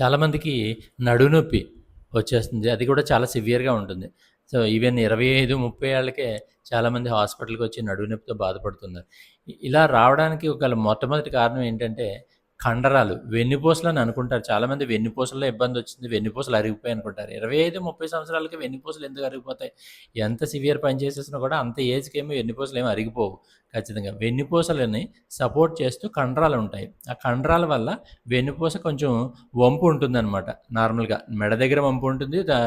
చాలామందికి నడునొప్పి వచ్చేస్తుంది. అది కూడా చాలా సివియర్‌గా ఉంటుంది. సో, ఈవెన్ 25, 30 ఏళ్ళకే చాలామంది హాస్పిటల్కి వచ్చి నొప్పితో బాధపడుతున్నారు. ఇలా రావడానికి గల మొట్టమొదటి కారణం ఏంటంటే, కండరాలు, వెన్నుపూసలని అనుకుంటారు. చాలామంది వెన్నుపూసల్లో ఇబ్బందొచ్చింది, వెన్నుపూసలు అరిగిపోయి అనుకుంటారు. 25, 30 సంవత్సరాలకి వెన్నుపూసలు ఎందుకు అరిగిపోతాయి? ఎంత సివియర్ పని చేసేసినా కూడా అంత ఏజ్కి ఏమి వెన్నుపూసలు ఏమి అరిగిపోవు ఖచ్చితంగా. వెన్నుపూసలని సపోర్ట్ చేస్తూ కండరాలు ఉంటాయి ఆ కండరాల వల్ల వెన్నుపూస కొంచెం వంపు ఉంటుందనమాట నార్మల్‌గా. మెడ దగ్గర వంపు ఉంటుంది. దా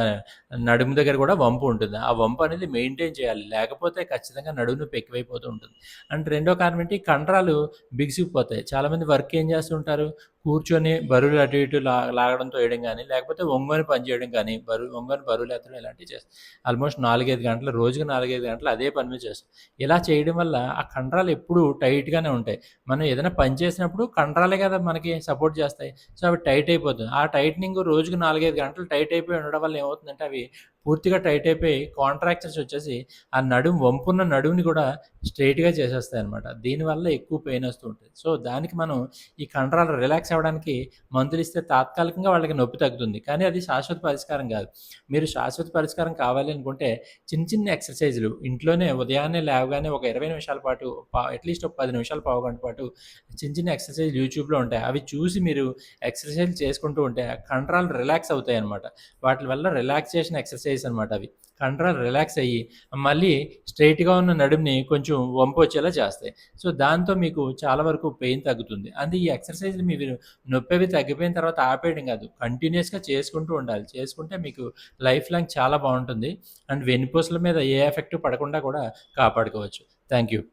నడుము దగ్గర కూడా వంపు ఉంటుంది. ఆ వంపు అనేది మెయింటైన్ చేయాలి. లేకపోతే ఖచ్చితంగా నడుము నొప్పి ఎక్కువైపోతూ ఉంటుంది. అండ్ రెండో కారణం ఏంటి కండరాలు బిగిసిపోతాయి చాలామంది వర్క్ ఏం చేస్తుంటారు? కూర్చొని బరువులు అటు ఇటు లా లాగడంతో వేయడం కానీ లేకపోతే ఒంగోని పని చేయడం కానీ బరువు బరువులు ఎత్తడం ఇలాంటివి చేస్తాం ఆల్మోస్ట్ 4, 5 గంటలు రోజుకి 4, 5 గంటలు అదే పని మీద చేస్తాం ఇలా చేయడం వల్ల ఆ కండరాలు ఎప్పుడూ టైట్‌గానే ఉంటాయి. మనం ఏదైనా పని చేసినప్పుడు కండరాలే కదా మనకి సపోర్ట్ చేస్తాయి. సో, అవి టైట్ అయిపోతుంది. ఆ టైట్‌నింగ్ రోజుకి 4, 5 గంటలు టైట్ అయిపోయి ఉండడం వల్ల ఏమవుతుందంటే అవి పూర్తిగా టైట్ అయిపోయి కాంట్రాక్చర్స్ వచ్చేసి ఆ నడుము వంపున్న నడుముని కూడా స్ట్రెయిట్‌గా చేసేస్తాయన్నమాట. దీనివల్ల ఎక్కువ పెయిన్ వస్తూ ఉంటుంది. సో, దానికి మనం ఈ కండరాలు రిలాక్స్ అవ్వడానికి మందులిస్తే తాత్కాలికంగా వాళ్ళకి నొప్పి తగ్గుతుంది. కానీ అది శాశ్వత పరిష్కారం కాదు. మీరు శాశ్వత పరిష్కారం కావాలి అనుకుంటే చిన్న చిన్న ఎక్సర్‌సైజులు ఇంట్లోనే ఉదయాన్నే లేవగానే ఒక 20 నిమిషాల పాటు అట్‌లీస్ట్ ఒక పది నిమిషాలు, పావుగంట పాటు చిన్న చిన్న ఎక్సర్సైజ్ యూట్యూబ్‌లో ఉంటాయి. అవి చూసి మీరు ఎక్సర్సైజ్ చేసుకుంటూ ఉంటే ఆ కండరాలు రిలాక్స్ అవుతాయి అనమాట వాటి వల్ల రిలాక్సేషన్ ఎక్సర్సైజ్ అనమాట అవి. కండరాలు రిలాక్స్ అయ్యి మళ్ళీ స్ట్రెయిట్‌గా ఉన్న నడుముని కొంచెం వంపొచ్చేలా చేస్తాయి. సో, దాంతో మీకు చాలా వరకు పెయిన్ తగ్గుతుంది. అండ్ ఈ ఎక్సర్సైజ్లు మీరు నొప్పి అవి తగ్గిపోయిన తర్వాత ఆపేయడం కాదు. కంటిన్యూస్గా చేసుకుంటూ ఉండాలి. చేసుకుంటే మీకు లైఫ్ లాంగ్ చాలా బాగుంటుంది అండ్ వెన్నుపూసల మీద ఏ ఎఫెక్ట్ పడకుండా కూడా కాపాడుకోవచ్చు. Thank you.